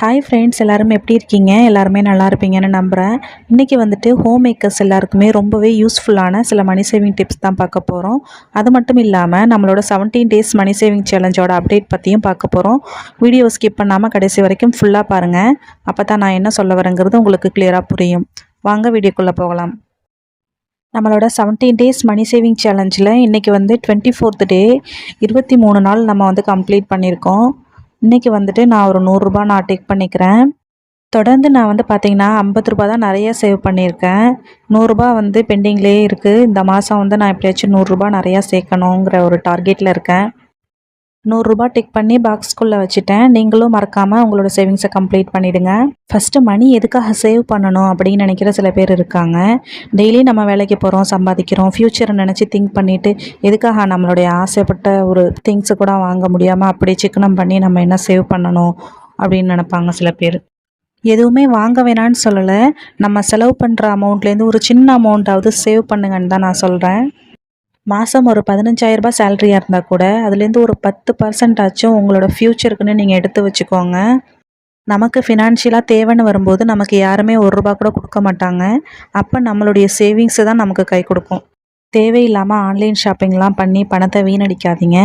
Hi friends எல்லாருமே எப்படி இருக்கீங்க? எல்லாருமே நல்லா இருப்பீங்கன்னு நம்புகிறேன் இன்றைக்கி வந்துட்டு ஹோம் மேக்கர்ஸ் எல்லாருக்குமே ரொம்பவே யூஸ்ஃபுல்லான சில மணி சேவிங் டிப்ஸ் தான் பார்க்க போகிறோம் அது மட்டும் இல்லாமல் நம்மளோட செவன்டீன் டேஸ் மணி சேவிங் சேலஞ்சோட அப்டேட் பற்றியும் பார்க்க போகிறோம் வீடியோ ஸ்கிப் பண்ணாமல் கடைசி வரைக்கும் ஃபுல்லாக பாருங்கள் அப்போ தான் நான் என்ன சொல்ல வரேங்கிறது உங்களுக்கு கிளியராக புரியும். வாங்க வீடியோக்குள்ளே போகலாம். நம்மளோட செவன்டீன் டேஸ் மணி சேவிங் சேலஞ்சில் இன்றைக்கி வந்து டுவெண்ட்டி ஃபோர்த் டே இருபத்தி மூணு நாள் நம்ம வந்து கம்ப்ளீட் பண்ணியிருக்கோம். இன்றைக்கி வந்துட்டு நான் ஒரு நூறுரூபா நான் டேக் பண்ணிக்கிறேன். தொடர்ந்து நான் வந்து பார்த்திங்கன்னா ஐம்பது ரூபா தான் நிறைய சேவ் பண்ணியிருக்கேன். நூறுரூபா வந்து பெண்டிங்லேயே இருக்குது இந்த மாதம் வந்து நான் எப்படியாச்சும் நூறுரூபா நிறையா சேர்க்கணுங்கிற ஒரு டார்கெட்டில் இருக்கேன். நூறுரூபா டிக் பண்ணி பாக்ஸ்குள்ளே வச்சுட்டேன். நீங்களும் மறக்காமல் உங்களோட சேவிங்ஸை கம்ப்ளீட் பண்ணிவிடுங்க ஃபஸ்ட்டு மணி எதுக்காக சேவ் பண்ணணும் அப்படின்னு நினைக்கிற சில பேர் இருக்காங்க. டெய்லி நம்ம வேலைக்கு போகிறோம் சம்பாதிக்கிறோம் ஃப்யூச்சரை நினச்சி திங்க் பண்ணிவிட்டு எதுக்காக நம்மளுடைய ஆசைப்பட்ட ஒரு திங்ஸை கூட வாங்க முடியாமல் அப்படி சிக்கனம் பண்ணி நம்ம என்ன சேவ் பண்ணணும் அப்படின்னு நினப்பாங்க சில பேர். எதுவுமே வாங்க வேணான்னு சொல்லலை. நம்ம செலவு பண்ணுற அமௌண்ட்லேருந்து ஒரு சின்ன அமௌண்ட்டாவது சேவ் பண்ணுங்கன்னு தான் நான் சொல்கிறேன் மாதம் ஒரு பதினஞ்சாயிரரூபா சேலரியாக இருந்தால் கூட அதுலேருந்து ஒரு பத்து பர்சன்ட் ஆச்சும் உங்களோட ஃப்யூச்சருக்குன்னு நீங்கள் எடுத்து வச்சுக்கோங்க. நமக்கு ஃபினான்ஷியலாக தேவைன்னு வரும்போது நமக்கு யாருமே ஒரு ரூபா கூட கொடுக்க மாட்டாங்க. அப்போ நம்மளுடைய சேவிங்ஸு தான் நமக்கு கை கொடுக்கும். தேவையில்லாமல் ஆன்லைன் ஷாப்பிங்லாம் பண்ணி பணத்தை வீணடிக்காதீங்க.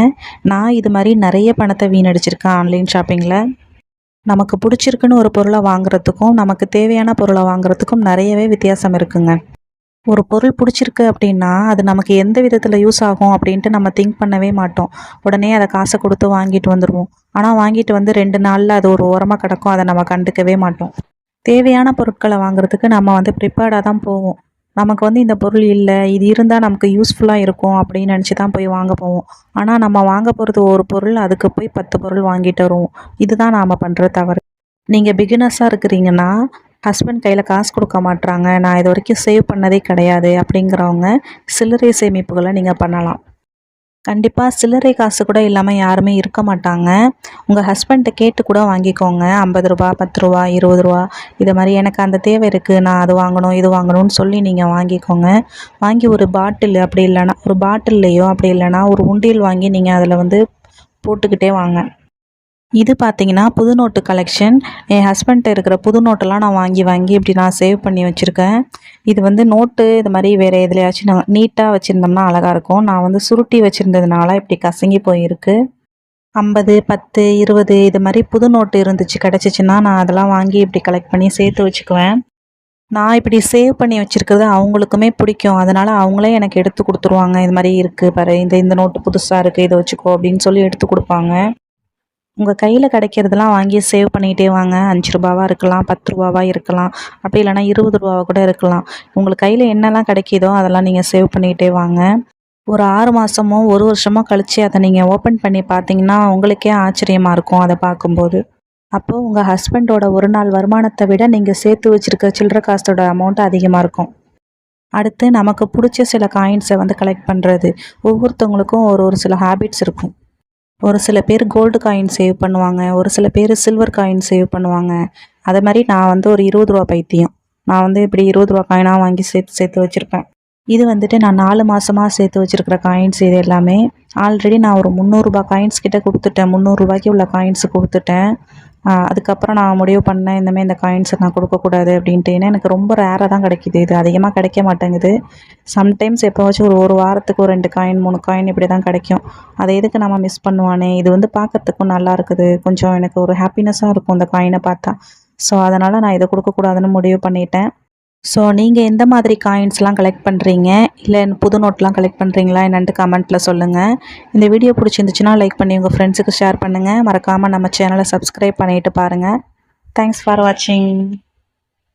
நான் இது மாதிரி நிறைய பணத்தை வீணடிச்சிருக்கேன் ஆன்லைன் ஷாப்பிங்கில் நமக்கு பிடிச்சிருக்குன்னு ஒரு பொருளை வாங்குறதுக்கும் நமக்கு தேவையான பொருளை வாங்குறதுக்கும் நிறையவே வித்தியாசம் இருக்குங்க. ஒரு பொருள் பிடிச்சிருக்கு அப்படின்னா அது நமக்கு எந்த விதத்தில் யூஸ் ஆகும் அப்படின்ட்டு நம்ம திங்க் பண்ணவே மாட்டோம். உடனே அதை காசை கொடுத்து வாங்கிட்டு வந்துடுவோம் ஆனால் வாங்கிட்டு வந்து ரெண்டு நாளில் அது ஒரு ஓரமாக கிடக்கும். அதை நம்ம கண்டுக்கவே மாட்டோம். தேவையான பொருட்களை வாங்குறதுக்கு நம்ம வந்து ப்ரிப்பேர்டாக தான் போவோம். நமக்கு வந்து இந்த பொருள் இல்லை இது இருந்தால் நமக்கு யூஸ்ஃபுல்லாக இருக்கும் அப்படின்னு நினச்சி தான் போய் வாங்க போவோம். ஆனால் நம்ம வாங்க போகிறது ஒரு பொருள் அதுக்கு போய் பத்து பொருள் வாங்கிட்டு வருவோம். இதுதான் நாம் பண்ணுற தவறு. நீங்கள் பிகினர்ஸாக இருக்கிறீங்கன்னா ஹஸ்பண்ட் கையில் காசு கொடுக்க மாட்டுறாங்க நான் இது வரைக்கும் சேவ் பண்ணதே கிடையாது. அப்படிங்கிறவங்க சில்லறை சேமிப்புகளை நீங்கள் பண்ணலாம். கண்டிப்பாக சில்லறை காசு கூட இல்லாமல் யாருமே இருக்க மாட்டாங்க. உங்கள் ஹஸ்பண்ட்டை கேட்டு கூட வாங்கிக்கோங்க. ஐம்பது ரூபா பத்து ரூபா இருபது ரூபா. இது மாதிரி எனக்கு அந்த தேவை இருக்குது நான் அது வாங்கணும் இது வாங்கணும்னு சொல்லி நீங்கள் வாங்கிக்கோங்க. வாங்கி ஒரு பாட்டில் அப்படி இல்லைன்னா ஒரு பாட்டில்லையோ அப்படி இல்லைன்னா ஒரு உண்டியல் வாங்கி நீங்கள் அதில் வந்து போட்டுக்கிட்டே வாங்க. இது பார்த்தீங்கன்னா புது நோட்டு கலெக்ஷன் என் ஹஸ்பண்ட்ட இருக்கிற புது நோட்டெல்லாம் நான் வாங்கி வாங்கி இப்படி நான் சேவ் பண்ணி வச்சுருக்கேன். இது வந்து நோட்டு இது மாதிரி வேறு எதுலையாச்சும் நான் நீட்டாக வச்சுருந்தோம்னா அழகாக இருக்கும். நான் வந்து சுருட்டி வச்சுருந்ததுனால இப்படி கசங்கி போயிருக்கு. ஐம்பது பத்து இருபது இது மாதிரி புது நோட்டு இருந்துச்சு கிடச்சிச்சின்னா நான் அதெல்லாம் வாங்கி இப்படி கலெக்ட் பண்ணி சேர்த்து வச்சுக்குவேன். நான் இப்படி சேவ் பண்ணி வச்சுருக்கிறது அவங்களுக்குமே பிடிக்கும். அதனால் அவங்களே எனக்கு எடுத்து கொடுத்துருவாங்க. இது மாதிரி இருக்குது பாரு இந்த இந்த நோட்டு புதுசாக இருக்குது இதை வச்சுக்கோ அப்படின்னு சொல்லி எடுத்து கொடுப்பாங்க. உங்கள் கையில் கிடைக்கிறதெல்லாம் வாங்கி சேவ் பண்ணிக்கிட்டே வாங்க. அஞ்சு ரூபாவாக இருக்கலாம் பத்து ரூபாவாக இருக்கலாம். அப்படி இல்லைனா இருபது ரூபாவாக கூட இருக்கலாம். உங்களுக்கு கையில் என்னெல்லாம் கிடைக்கிதோ அதெல்லாம் நீங்கள் சேவ் பண்ணிக்கிட்டே வாங்க. ஒரு ஆறு மாதமோ ஒரு வருஷமோ கழித்து அதை நீங்கள் ஓப்பன் பண்ணி பார்த்தீங்கன்னா உங்களுக்கே ஆச்சரியமாக இருக்கும் அதை பார்க்கும்போது. அப்போது உங்கள் ஹஸ்பண்டோட ஒரு நாள் வருமானத்தை விட நீங்கள் சேர்த்து வச்சுருக்க சில்லற காசோட அமௌண்ட் அதிகமாக இருக்கும். அடுத்து நமக்கு பிடிச்ச சில காயின்ஸை வந்து கலெக்ட் பண்ணுறது ஒவ்வொருத்தவங்களுக்கும் ஒரு ஒரு சில ஹேபிட்ஸ் இருக்கும். ஒரு சில பேர் கோல்டு காயின் சேவ் பண்ணுவாங்க ஒரு சில பேர் சில்வர் காயின் சேவ் பண்ணுவாங்க. அதே மாதிரி நான் வந்து ஒரு இருபது ரூபா பைத்தியம். நான் வந்து இப்படி இருபது ரூபா காயினாக வாங்கி சேர்த்து சேர்த்து வச்சுருப்பேன். இது வந்துட்டு நான் நாலு மாதமாக சேர்த்து வச்சுருக்கிற காயின்ஸ் இது எல்லாமே ஆல்ரெடி நான் ஒரு முந்நூறுரூபா காயின்ஸ் கிட்டே கொடுத்துட்டேன். முந்நூறுரூபாய்க்கு உள்ள காயின்ஸ் கொடுத்துட்டேன். அதுக்கப்புறம் நான் முடிவு பண்ணேன். இந்தமாதிரி இந்த காயின்ஸை நான் கொடுக்கக்கூடாது அப்படின்ட்டு. ஏன்னா எனக்கு ரொம்ப ரேராக தான் கிடைக்கிது. இது அதிகமாக கிடைக்க மாட்டேங்குது. சம்டைம்ஸ் எப்போவாச்சும் ஒரு ஒரு வாரத்துக்கு ஒரு ரெண்டு காயின் மூணு காயின் இப்படி தான் கிடைக்கும். அதை எதுக்கு நம்ம மிஸ் பண்ணுவானே? இது வந்து பார்க்கறதுக்கும் நல்லா இருக்குது. கொஞ்சம் எனக்கு ஒரு ஹாப்பினஸ்ஸாக இருக்கும் இந்த காயினை பார்த்தா. ஸோ அதனால் நான் இதை கொடுக்கக்கூடாதுன்னு முடிவு பண்ணிட்டேன். ஸோ நீங்கள் எந்த மாதிரி காயின்ஸ்லாம் கலெக்ட் பண்ணுறீங்க இல்லை புது நோட்லாம் கலெக்ட் பண்ணுறீங்களா என்னன்ட்டு கமெண்ட்டில் சொல்லுங்கள் இந்த வீடியோ பிடிச்சிருந்துச்சுன்னா லைக் பண்ணி உங்கள் ஃப்ரெண்ட்ஸுக்கு ஷேர் பண்ணுங்கள் மறக்காமல் நம்ம சேனலை சப்ஸ்கிரைப் பண்ணிவிட்டு பாருங்கள் தேங்க்ஸ் ஃபார் வாட்சிங்